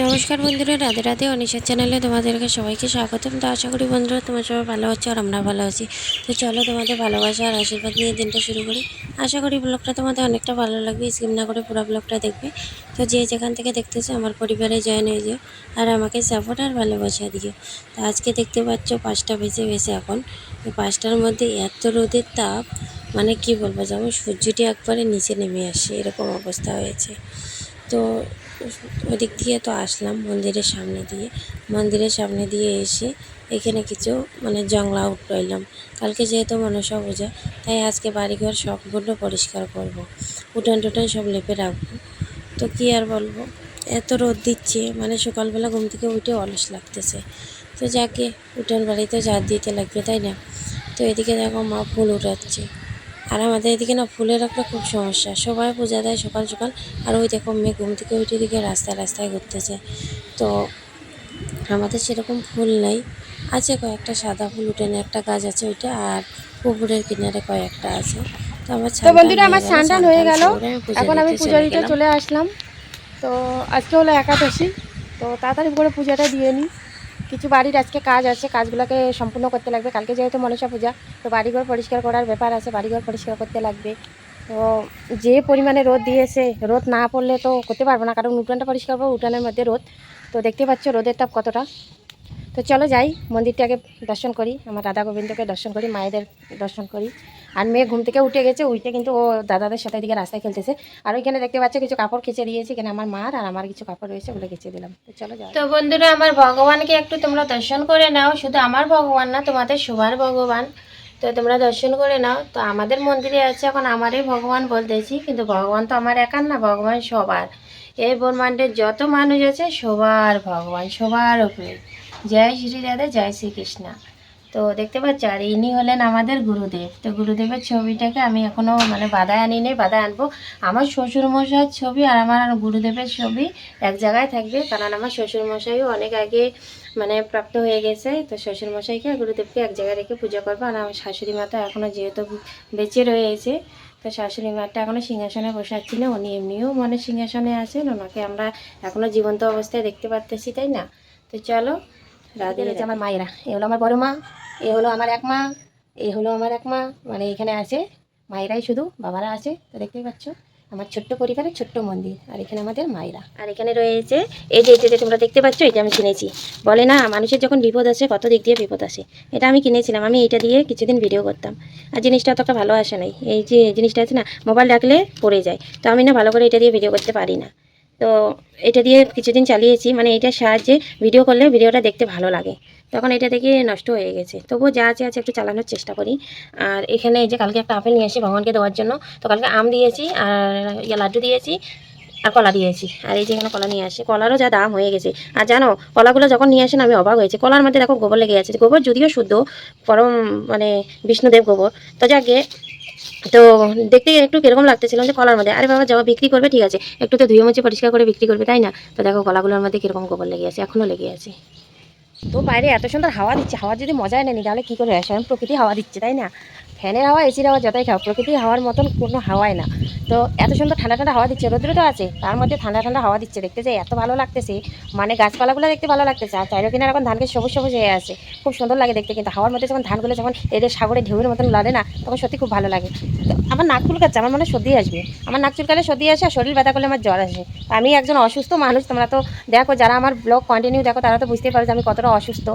নমস্কার বন্ধুরা, রাধে রাধে অনিশার চ্যানেলে তোমাদেরকে সবাইকে স্বাগতম। তো আশা করি বন্ধুরা তোমার সবাই ভালো হচ্ছে আর আমরা ভালো আছি। তো চলো তোমাদের ভালোবাসা আর আশীর্বাদ নিয়ে দিনটা শুরু করি। আশা করি ব্লগটা তোমাদের অনেকটা ভালো লাগবে স্কিপ না করে পুরো ব্লগটা দেখবে। তো যে যেখান থেকে দেখতেছো, আমার পরিবারে জয়েন হয়ে যেও আর আমাকে সাপোর্ট আর ভালোবাসা দিও। তো আজকে দেখতে পাচ্ছ পাঁচটা বেজে গেছে এখন। পাঁচটার মধ্যে এত রোদের তাপ মানে কি বলব, যেমন সূর্যটি একবারে নিচে নেমে আসে, এরকম অবস্থা হয়েছে। তো ওদিক দিয়ে তো আসলাম মন্দিরের সামনে দিয়ে। মন্দিরের সামনে দিয়ে এসে এখানে কিছু মানে জংলা উঠাইলাম কালকে যেহেতু মনসা পূজা, তাই আজকে বাড়িঘর সম্পূর্ণ পরিষ্কার করব। উঠান টুটান সব লেপে রাখব। তো কী আর বলব? এত রোদ দিচ্ছে মানে সকালবেলা ঘুম থেকে উঠে অলস লাগতেছে। তো যাকে উঠান বাড়িতে ঝাড় দিতে লাগবে, তাই না? তো এদিকে দেখো মা ফুল উঠাচ্ছে। আর আমাদের এদিকে না ফুলের একটা খুব সমস্যা। সবাই পূজা দেয় সকাল সকাল। আর ওই দেখো মেয়ে ঘুম থেকে উঠে দিকে রাস্তায় রাস্তায় ঘুরতেছে। তো আমাদের সেরকম ফুল নাই। আছে কয়েকটা সাদা ফুল উঠেনে একটা গাছ আছে ওইটা আর পুকুরের কিনারে কয়েকটা আছে। তো আমার বন্ধুরা আমার স্নান হয়ে গেল। এখন আমি দিতে পূজা চলে দিতে চলে আসলাম। তো আজকে হলো একাদশী। তো তাড়াতাড়ি করে পূজাটা দিয়ে নিই। কিছু বাড়ির আজকে কাজ আছে, কাজগুলোকে সম্পূর্ণ করতে লাগবে। কালকে যেহেতু মনসা পূজা, তো বাড়িঘর পরিষ্কার করার ব্যাপার আছে, বাড়িঘর পরিষ্কার করতে লাগবে। তো যে পরিমাণে রোদ দিয়েছে, রোদ না পড়লে তো করতে পারব না, কারণ উঠানটা পরিষ্কার করব, উঠানের মধ্যে রোদ। তো দেখতে পাচ্ছ রোদের তাপ কতটা। তো চলো যাই, মন্দিরটাকে দর্শন করি, আমার রাধা গোবিন্দকে দর্শন করি, মায়েদের দর্শন করি। আর মেয়ে ঘুম থেকে উঠে গেছে, উঠে কিন্তু ও দাদাদের সাথে এদিকে রাস্তায় খেলতেছে। আর ওইখানে দেখতে পাচ্ছ কিছু কাপড় কেচে দিয়েছি, এখানে আমার মার আর আমার কিছু কাপড় রয়েছে, ওগুলো কেচে দিলাম। তো চলো যাই তো বন্ধুরা, আমার ভগবানকে একটু তোমরা দর্শন করে নাও। শুধু আমার ভগবান না, তোমাদের সবার ভগবান। তো তোমরা দর্শন করে নাও। তো আমাদের মন্দিরে আছে, এখন আমারই ভগবান বলতেছি, কিন্তু ভগবান তো আমার একার না, ভগবান সবার। এই ব্রহ্মাণ্ডের যত মানুষ আছে, সবার ভগবান, সবার উপরে। জয় শ্রী রাধা জয় শ্রীকৃষ্ণ। তো দেখতে পাচ্ছ আর ইনি হলেন আমাদের গুরুদেব। তো গুরুদেবের ছবিটাকে আমি এখনও মানে বাধায় আনি নেই বাধায় আনব। আমার শ্বশুর মশাইয়ের ছবি আর আমার গুরুদেবের ছবি এক জায়গায় থাকবে কারণ আমার শ্বশুরমশাইও অনেক আগে মানে প্রাপ্ত হয়ে গেছে। তো শ্বশুরমশাইকে আর গুরুদেবকে এক জায়গায় রেখে পুজো করব। আর আমার শাশুড়ি মাতা এখনও যেহেতু বেঁচে রয়েছে তো শাশুড়ি মাটা এখনও সিংহাসনে বসে আছি না। উনি এমনিও মনে সিংহাসনে আছেন ওনাকে আমরা এখনও জীবন্ত অবস্থায় দেখতে পারতেছি তাই না? তো চলো রাধে আমার মায়েরা এগুলো আমার বড় মা। এ হলো আমার এক মা, এ হলো আমার এক মা। মানে এখানে আছে, মায়েরাই শুধু, বাবারা আছে, তো দেখতেই পাচ্ছ। আমার ছোট্ট পরিবারের ছোট্ট মন্দির, আর এখানে আমাদের মায়েরা। আর এখানে রয়েছে, এই যে এটা যে তোমরা দেখতে পাচ্ছ এটা আমি কিনেছি। বলে না, মানুষের যখন বিপদ আসে, কত দিক দিয়ে বিপদ আসে। এটা আমি কিনেছিলাম, আমি এটা দিয়ে কিছুদিন ভিডিও করতাম। আর জিনিসটা অতটা ভালো আসে নাই। এই যে জিনিসটা আছে না মোবাইল রাখলে পড়ে যায়। তো আমি না ভালো করে এটা দিয়ে ভিডিও করতে পারি না। তো এটা দিয়ে কিছুদিন চালিয়েছি মানে এটার সাহায্যে ভিডিও করলে ভিডিওটা দেখতে ভালো লাগে। তখন এটা দেখে নষ্ট হয়ে গেছে। তবুও যা আছে আছে একটু চালানোর চেষ্টা করি। আর এখানে এই যে কালকে একটা আপেল নিয়ে আসি ভগবানকে দেওয়ার জন্য। তো কালকে আম দিয়েছি, আর ইয়ে লাড্ডু দিয়েছি, আর কলা দিয়েছি। আর এই যে এখানে কলা নিয়ে আসে। কলারও যা দাম হয়ে গেছে। আর জানো, কলাগুলো যখন নিয়ে আসেন আমি অবাক হয়েছি কলার মধ্যে দেখো গোবর লেগে আছে। গোবর যদিও শুদ্ধ, পরম মানে বিষ্ণুদেব গোবর। তো যাকে তো দেখতে একটু কীরকম লাগতেছিলাম যে কলার মধ্যে। আরে বাবা যাওয়া বিক্রি করবে, ঠিক আছে। একটু তো ধুয়ে মুছে পরিষ্কার করে বিক্রি করবে, তাই না? তো দেখো, কলাগুলোর মধ্যে কীরকম গোবর লেগে আছে এখনও লেগে আছে। তো বাইরে এত সুন্দর হাওয়া দিচ্ছে হাওয়া যদি মজায় নেই, তাহলে কী করে স্বয়ং প্রকৃতি হাওয়া দিচ্ছে, তাই না? ফ্যানের হাওয়া, এসির হাওয়া, যতই খাও প্রকৃতি হাওয়ার মতন কোনো হাওয়াই না। তো এত সুন্দর ঠান্ডা ঠান্ডা হাওয়া দিচ্ছে, রোদ্র তো আছে, তার মধ্যে ঠান্ডা ঠান্ডা হাওয়া দিচ্ছে, দেখতে যে এত ভালো লাগতেছে। মানে গাছপালাগুলো দেখতে ভালো লাগতেছে, আর চাইরো কিনার এখন ধানকে সবুজ সবুজ হয়ে আছে, খুব সুন্দর লাগে দেখতে, কিন্তু হাওয়ার মধ্যে যখন ধানগুলো যখন এদের সাগরে ঢেউয়ের মতন লাগে না, তখন সত্যি খুব ভালো লাগে। তো আমার নাক চুলকাচ্ছে, আমার মনে সর্দি আসবে। আমার নাক চুলকালে সর্দি আসে আর শরীর ব্যথা করলে আমার জ্বর আসে। আমি একজন অসুস্থ মানুষ, তোমরা তো দেখো, যারা আমার ব্লগ কন্টিনিউ দেখো, তারা তো বুঝতে পারো যে আমি কতটা অসুস্থ।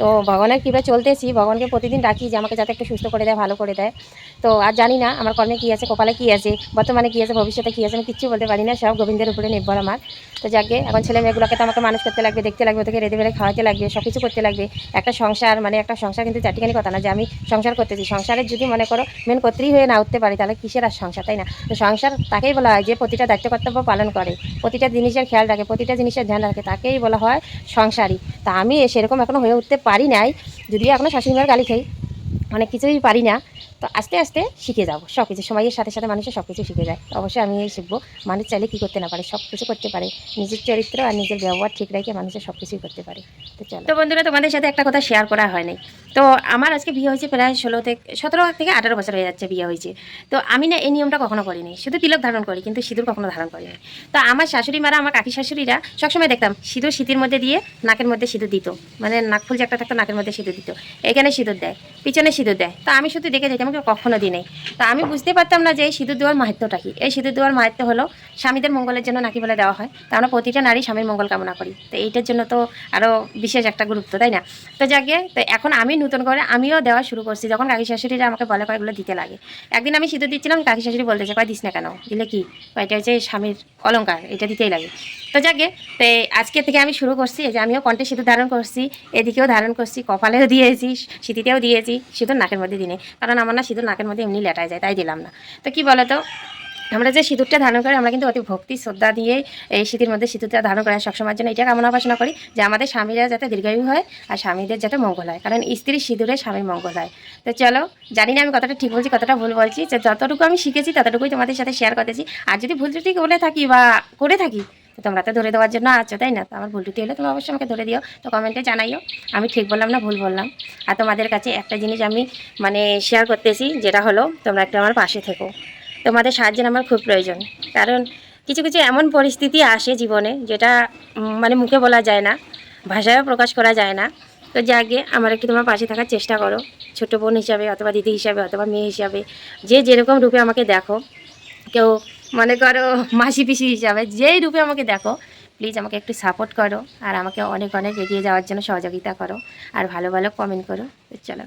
তো ভগবানের কীভাবে চলতেছি, ভগবানকে প্রতিদিন ডাকি যে আমাকে যাতে একটু সুস্থ করে দেয়, ভালো করে দেয়। তো আর জানি না আমার কর্মে কী আছে, কপালে কী আছে, বর্তমানে কী আছে, ভবিষ্যতে কী আছে, আমি কিচ্ছু বলতে পারি না, সব গোবিন্দের উপরে নির্ভর আমার। তো যাকে এখন ছেলে মেয়েগুলোকে তো আমাকে মানুষ করতে লাগবে, দেখতে লাগবে, ওদেরকে রেঁধে বেড়ে খাওয়াতে লাগবে সব কিছু করতে লাগবে। একটা সংসার মানে একটা সংসার কিন্তু চারটিখানি কথা না, যে আমি সংসার করতেছি। সংসারের যদি মনে করো মেন কর্ত্রী হয়ে না উঠতে পারি, তাহলে কিসের আর সংসার, তাই না? তো সংসার তাকেই বলা হয় যে প্রতিটা দায়িত্ব কর্তব্য পালন করে, প্রতিটা জিনিসের খেয়াল রাখে, প্রতিটা জিনিসের ধ্যান রাখে, তাকেই বলা হয় সংসারী। তা আমি সেরকম এখনও হয়ে উঠতে পারি নাই, যদিও এখনও শাশুড়ি গালি খাই, অনেক কিছুই পারি না তো আস্তে আস্তে শিখে যাব। সব কিছু সময়ের সাথে সাথে মানুষের সব কিছু শিখে যায়। অবশ্যই আমি এই শিখব। মানুষ চাইলে কী করতে না পারে সব কিছু করতে পারে। নিজের চরিত্র আর নিজের ব্যবহার ঠিক রেখে মানুষের সব কিছুই করতে পারে। তো চলো। তো বন্ধুরা, তোমাদের সাথে একটা কথা শেয়ার করা হয় নাই তো আমার আজকে বিয়ে হয়েছে প্রায় ষোলো থেকে, সতেরো থেকে আঠারো বছর হয়ে যাচ্ছে বিয়ে হয়েছে। তো আমি না এই নিয়মটা কখনো করিনি। শুধু তিলক ধারণ করি, কিন্তু সিঁদুর কখনো ধারণ করিনি। তো আমার শাশুড়ি মারা, আমার কাকি শাশুড়িরা সবসময় দেখতাম, সিঁদুর শীতের মধ্যে দিয়ে নাকের মধ্যে সিঁদুর দিত। মানে নাকফুল যে একটা থাকতো, নাকের মধ্যে সিঁদুর দিত। এখানে সিঁদুর দেয়, পিছনে সিঁদুর দেয়। তো আমি শুধু দেখে যেতাম আমাকে কখনো দিই তো আমি বুঝতে পারতাম না যে এই সিঁদুর দেওয়ার মাহাত্মটা কি। এই সিঁদুর দেওয়ার মাহাত্ম হলো স্বামীদের মঙ্গলের জন্য নাকি বলে দেওয়া হয়। তো আমরা প্রতিটা নারী স্বামীর মঙ্গল কামনা করি। তো এইটার জন্য তো আরও বিশেষ একটা গুরুত্ব, তাই না? তো যাকে, তো এখন আমি নতুন করে আমিও দেওয়া শুরু করছি। যখন কাকি শাশুড়িরা আমাকে বলে কয়েকগুলো দিতে লাগে। একদিন আমি সিঁদুর দিচ্ছিলাম, কাকি শাশুড়ি বলতেছে কয় দিস না কেন? দিলে কি? এটা হচ্ছে স্বামীর অলঙ্কার, এটা দিতেই লাগে। তো যাকে, তো আজকে থেকে আমি শুরু করছি। যে আমিও কণ্ঠে সিঁদুর ধারণ করছি, এদিকেও ধারণ করছি, কপালেও দিয়েছি, সিঁথিতেও দিয়েছি, সিঁদুর নাকের মধ্যে দিনে। কারণ আমার না, সিঁদুর নাকের মধ্যে এমনি লেটায় যায়, তাই দিলাম না। তো কি বলতো, আমরা যে সিঁদুরটা ধারণ করি, আমরা কিন্তু অতি ভক্তি, শ্রদ্ধা দিয়ে এই শীতের মধ্যে সিঁদুরটা ধারণ করি। সবসময়ের জন্য এটা কামনা বাসনা করি যে আমাদের স্বামীরা যাতে দীর্ঘায়ু হয় আর স্বামীদের যাতে মঙ্গল হয়। কারণ স্ত্রীর সিঁদুরে স্বামীর মঙ্গল হয়। তো চলো, জানি না আমি কতটা ঠিক বলছি, কতটা ভুল বলছি, যে যতটুকু আমি শিখেছি, ততটুকুই তোমাদের সাথে শেয়ার করতেছি। আর যদি ভুল ত্রুটি বলে থাকি বা করে থাকি তোমরা তো ধরে দেওয়ার জন্য আছো, তাই না? তো আমার ভুল ত্রুটি হলে তোমরা অবশ্যই আমাকে ধরে দিও। তো কমেন্টে জানাইও, আমি ঠিক বললাম না ভুল বললাম? আর তোমাদের কাছে একটা জিনিস আমি মানে শেয়ার করতেছি, যেটা হলো, তোমরা একটু আমার পাশে থেকো। তোমাদের সাহায্যের আমার খুব প্রয়োজন। কারণ কিছু কিছু এমন পরিস্থিতি আসে জীবনে, যেটা মানে মুখে বলা যায় না, ভাষায়ও প্রকাশ করা যায় না। তো যাকে আমার একটু তোমার পাশে থাকার চেষ্টা করো। ছোট বোন হিসাবে, অথবা দিদি হিসাবে, অথবা মেয়ে হিসাবে, যে যেরকম রূপে আমাকে দেখো, কেউ মনে করো মাসি পিসি হিসাবে, যেই রূপে আমাকে দেখো প্লিজ আমাকে একটু সাপোর্ট করো আর আমাকে অনেক অনেক এগিয়ে যাওয়ার জন্য সহযোগিতা করো আর ভালো ভালো কমেন্ট করো। চলো।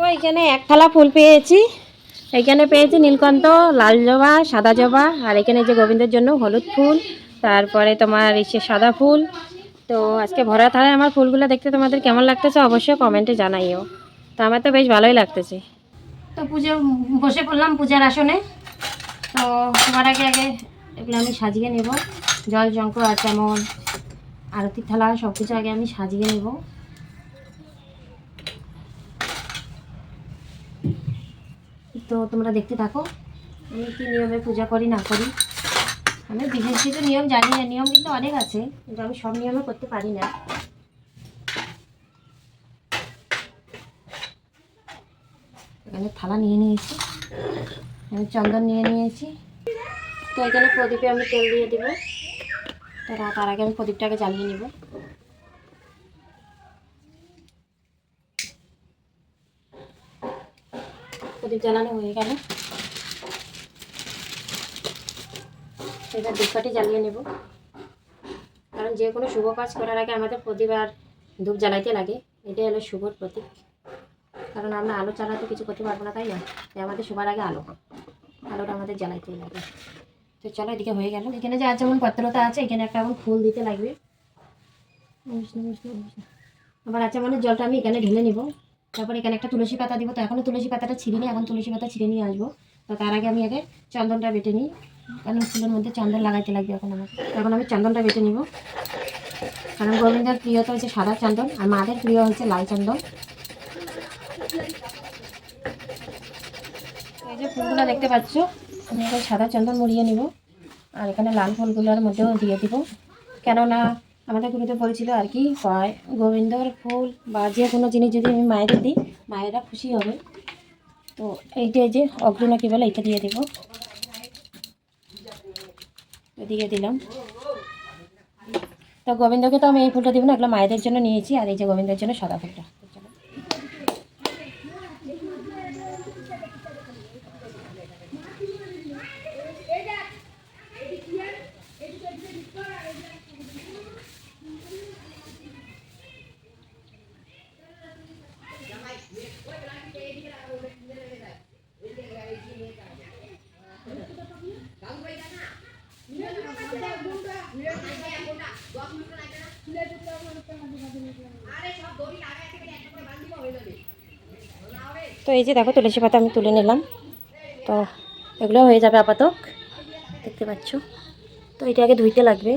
দেখো, এখানে এক থালা ফুল পেয়েছি। এখানে পেয়েছি নীলকণ্ঠ, লাল জবা, সাদা জবা, আর এখানে যে গোবিন্দের জন্য হলুদ ফুল, তারপরে তোমার এসে সাদা ফুল। তো আজকে ভরা থালায় আমার ফুলগুলো দেখতে তোমাদের কেমন লাগতেছে অবশ্যই কমেন্টে জানাইও। তো আমার তো বেশ ভালোই লাগতেছে। তো পুজো, বসে পড়লাম পূজার আসনে। তো সবার আগে আগে এগুলো আমি সাজিয়ে নেব। জল জঙ্ক আর যেমন আরতির থালা সব কিছু আগে আমি সাজিয়ে নেব। তো তোমরা দেখতে থাকো। আমি কী নিয়মে পূজা করি, না করি? আমি বিশেষ কিছু নিয়ম জানি না, নিয়ম কিন্তু অনেক আছে, কিন্তু আমি সব নিয়মে করতে পারি না। এখানে থালা নিয়ে নিয়েছি আমি চন্দন নিয়ে নিয়েছি। তো এখানে প্রদীপে আমি তেল দিয়ে দেবো। তো তার আগে আমি প্রদীপটাকে জ্বালিয়ে নেব। জ্বালানো হয়ে গেল। এবার ধূপকাঠি জ্বালিয়ে নেব। কারণ যে কোনো শুভ কাজ করার আগে আমাদের প্রতিবার ধূপ জ্বালাইতে লাগে। এটাই হলো শুভর প্রতীক। কারণ আমরা আলো ছাড়া তো কিছু করতে পারব না, তাই না? তাই আমাদের সবার আগে আলো। আলোটা আমাদের জ্বালাইতেই লাগে। তো চলো এদিকে হয়ে গেল। এখানে যে আর যেমন পত্রতা আছে, এখানে একটা এখন ফুল দিতে লাগবে। আবার আছে মানে জলটা আমি এখানে ঢেলে নিব। তারপর এখানে একটা তুলসী পাতা দিব, তো এখনও তুলসী পাতাটা ছিঁড়ে নিই এখন তুলসী পাতা ছিঁড়ে নিয়ে আসব। তো তার আগে আমি আগে চন্দনটা বেটে নিই। কারণ ফুলের মধ্যে চন্দন লাগাইতে লাগবে এখন আমাকে এখন আমি চন্দনটা বেটে নিব। কারণ গোবিন্দের প্রিয় তো হচ্ছে সাদা চন্দন, আর মাদের প্রিয় হচ্ছে লাল চন্দন। এই যে ফুলগুলো দেখতে পাচ্ছ, আমি সাদা চন্দন মুড়িয়ে নিব। আর এখানে লাল ফুলগুলোর মধ্যেও দিয়ে দিব। কেননা আমাদের গুরুদেব বলছিল আর কি গোবিন্দর ফুল বা যে কোনো জিনিস যদি আমি মায়ের দিই, মায়েরা খুশি হবে। তো এইটা এই যে অগ্রনা কী বলে এইটা দিয়ে দেব। দিয়ে দিলাম। তো গোবিন্দকে তো আমি এই ফুলটা দিব না, এগুলো মায়েদের জন্য নিয়েছি, আর এই যে গোবিন্দের জন্য সাদা ফুলটা। চলো। এই যে দেখো, তুলসী পাতা আমি তুলে নিলাম। তো এগুলো হয়ে যাবে আপাতত। দেখতে পাচ্ছ? তো এটা আগে ধুইতে লাগবে।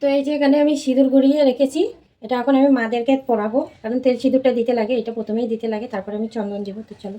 তো এই যে এখানে আমি সিঁদুর গড়িয়ে রেখেছি। এটা এখন আমি মাদেরকে পরাবো কারণ তেল সিঁদুরটা দিতে লাগে, এটা প্রথমেই দিতে লাগে। তারপরে আমি চন্দন দেবো। তো চলো।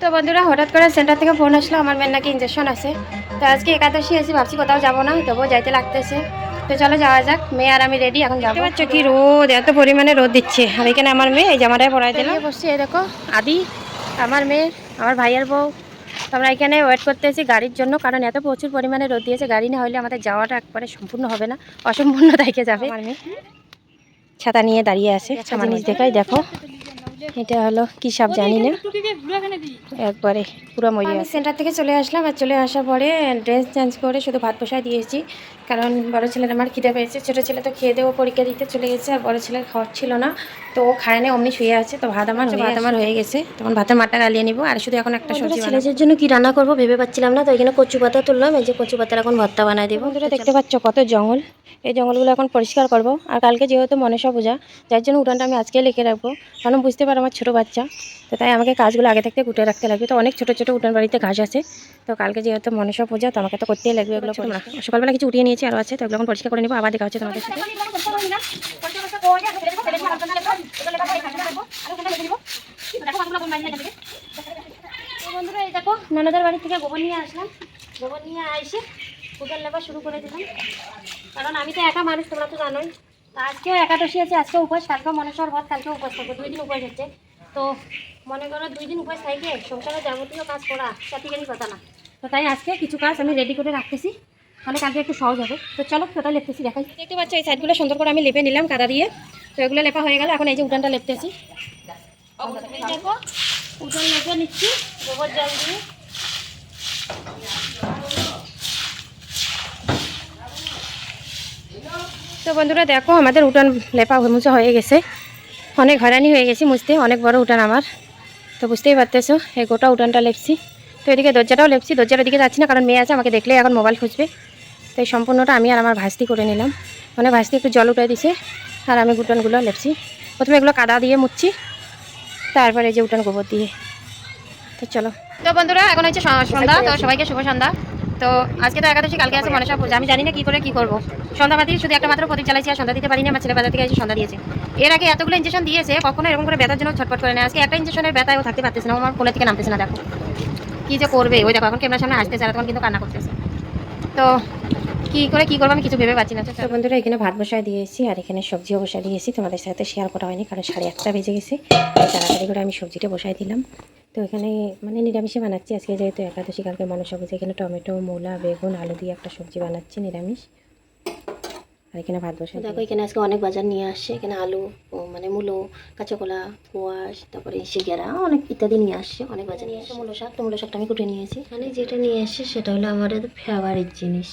তো বন্ধুরা হঠাৎ করে সেন্টার থেকে ফোন আসলো আমার মেয়ের নাকি ইঞ্জেকশন আছে। তো আজকে একাদশী এসে ভাবছি কোথাও যাব না তবুও যাইতে লাগতেছে। তো চলো যাওয়া যাক মেয়ে আর আমি রেডি এখন যাব। পাচ্ছ কি রোদ এত পরিমাণে রোদ দিচ্ছে। আর এখানে আমার মেয়ে এই জামাটায় পড়াই দিলাম। বসছি এই দেখো আদি আমার মেয়ে আমার ভাইয়ের বউ। তো আমরা এখানে ওয়েট করতেছি গাড়ির জন্য কারণ এত প্রচুর পরিমাণে রোদ দিয়েছে গাড়ি না হলে আমাদের যাওয়াটা একবারে সম্পূর্ণ হবে না অসম্পূর্ণ থেকে যাবে। আমার মেয়ে। ছাতা নিয়ে দাঁড়িয়ে আছে আমার নিজ দেখাই দেখো। এটা হলো কি সব জানি না। একবারে পুরো মরিয়া সেন্টার থেকে চলে আসলাম আর চলে আসার পরে ড্রেস চেঞ্জ করে শুধু ভাত বসায় দিয়েছি কারণ বড় ছেলের আমার খিদে পেয়েছে ছোটো ছেলে তো খেয়ে দেবো পরীক্ষা দিতে চলে গেছে আর বড় ছেলের খাওয়ার ছিল না। তো ও খায় না অমনি শুয়ে আছে তো ভাত আমার ভাত আমার হয়ে গেছে তখন ভাতের মাঠটা গালিয়ে নিব আর শুধু এখন একটা সবজি ছেলেদের জন্য কি রান্না করব ভেবে পাচ্ছিলাম না তো এখানে কচু পাতা তুললাম এই যে কচু পাতার এখন ভর্তা বানাই দেবো। বন্ধুরা দেখতে পাচ্ছ কত জঙ্গল এই জঙ্গলগুলো এখন পরিষ্কার করব আর কালকে যেহেতু মনসা পূজা যার জন্য উঠানটা আমি আজকে লিখে রাখব কারণ বুঝতে পারো আমার ছোটো বাচ্চা তো তাই আমাকে কাজগুলো আগে থাকতে গুটে রাখতে লাগবে তো অনেক ছোটো ছোটো উঠান বাড়িতে ঘাস আছে তো কালকে যেহেতু মনসা পূজা তো আমাকে তো করতেই লাগবে এগুলো সকালবেলা কিছু উঠিয়ে নিয়েছি আরও আছে, তো এখন পরিষ্কার করে নিবো, আবার দেখা হচ্ছে তোমাদের সাথে। দেখো, ননদের বাড়ি থেকে গোবর নিয়ে আসলাম। গোবর নিয়ে এসে পুজোর লেবা শুরু করে দিলাম। কারণ আমি তো একা মানুষ, তোমরা তো জানোই। আজকেও একাদশী আছে আজকে উপোস, কালকেও মনসর ভাত, কালকেও উপোস থাকব, দুই দিন উপোস হচ্ছে। তো মনে করো দুই দিন উপোস থাকে সংসারে যাবতীয় কাজ করা চাতিকারি কথা না তো তাই আজকে কিছু কাজ আমি রেডি করে রাখতেছি। তাহলে কালকে একটু সহজ হবে। তো চলো টোটাল লেপতেছি দেখাই। দেখতে পাচ্ছ এই সাইডগুলো সুন্দর করে আমি লেপে নিলাম কাদা দিয়ে। তো এগুলো লেপা হয়ে গেল এখন এই যে উঠানটা লেপতেছি। উঠান লেপে নিচ্ছি গোবর জল দিয়ে। তো বন্ধুরা দেখো আমাদের উঠান লেপা মুছা হয়ে গেছে। অনেক হয়রানি হয়ে গেছি মুছতে অনেক বড় উঠান আমার। তো বুঝতেই পারতেছো এই গোটা উঠানটা লেপছি। তো এদিকে দরজাটাও লেপছি, দরজার দিকে যাচ্ছি না, কারণ মেয়ে আছে, আমাকে দেখলে এখন মোবাইল খুঁজবে। তো এই সম্পূর্ণটা আমি আর আমার ভাস্তি করে নিলাম। মানে ভাস্তি একটু জল উঠে দিছে, আর আমি উঠানগুলো লেপছি। প্রথমে এগুলো কাদা দিয়ে মুছছি তারপরে এই যে উঠান গোবর দিয়ে। তো চলো। তো বন্ধুরা, এখন হচ্ছে সন্ধ্যা, তো সবাইকে শুভ সন্ধ্যা। তো আজকে তো একাদশী, কালকে আছে মনসা পূজা। আমি জানি না কি করে কি করব। সন্ধ্যা বাতি শুধু একটা মাত্র প্রদীপ চালাইছি আর সন্ধ্যা দিতে পারিনি, আমার ছেলে বাজার থেকে এসে সন্ধ্যা দিয়েছে। এর আগে এতগুলো ইঞ্জেকশন দিয়েছে, কখনো এরকম করে ব্যথার জন্য ছটফট করে না। আজকে একটা ইঞ্জেকশনের ব্যথায় ও থাকতে পারতেছে না আমার কোলে থেকে নামতেছে না, দেখো। কি যে করবে? ওই দেখো, এখন ক্যামেরার সামনে আসতে চারা তখন কিন্তু কান্না করতেছে। তো কি করে, কি করব আমি কিছু ভেবে পাচ্ছি না। তো বন্ধুরা, এখানে ভাত বসায় দিয়েছি, আর এখানে সবজিও বসায় দিয়েছি। তোমাদের সাথে শেয়ার করা হয়নি, কারণ সাড়ে একটা বেজে গেছে। তাড়াতাড়ি করে আমি সবজিটা বসাই দিলাম। তো এখানে মানে নিরামিষে বানাচ্ছি। আজকে যেহেতু একাদশী, কালকে মানুষ সবজি এখানে টমেটো, মূলা, বেগুন, আলু দিয়ে একটা সবজি বানাচ্ছি, নিরামিষ। আর এখানে ভাত বসাই দেখো এখানে আজকে অনেক বাজার নিয়ে আসছে। এখানে আলু মানে মূলো কাঁচা কলা কোয়াশ তারপরে সিঙ্গারা অনেক ইত্যাদি নিয়ে আসছে অনেক বাজার নিয়ে আসছে। মূলো শাক তো মূলো শাকটা আমি কুটে নিয়েছি। এখানে যেটা নিয়ে আসছে সেটা হলো আমার ফেভারিট জিনিস।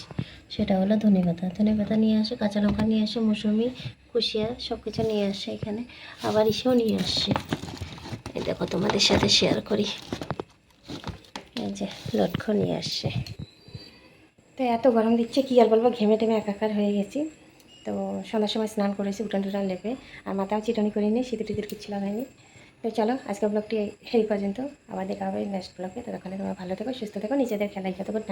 সেটা হলো ধনে পাতা। ধনে পাতা নিয়ে আসে কাঁচা লঙ্কা নিয়ে আসে মৌসুমি কুশিয়া সব কিছু নিয়ে আসে এখানে। আবার ইসেও নিয়ে আসছে এই দেখো তোমাদের সাথে শেয়ার করি। এই যে লটকো নিয়ে আসছে। তো এত গরম দিচ্ছে কি আর বলব? ঘেমে টেমে একাকার হয়ে গেছি। তো সন্ধ্যার সময় স্নান করেছি, উঠান টুটান লেপে আর মাথাও চিটনি করিনি, সিঁদুর টিদুর কিছু লাগাইনি। তো চলো, আজকের ব্লগটি এই পর্যন্ত। আবার দেখা হবে নেক্সট ব্লগে তো ওখানে তোমার ভালো থেকো, সুস্থ থেকো, নিজেদের খেলায় যত গুড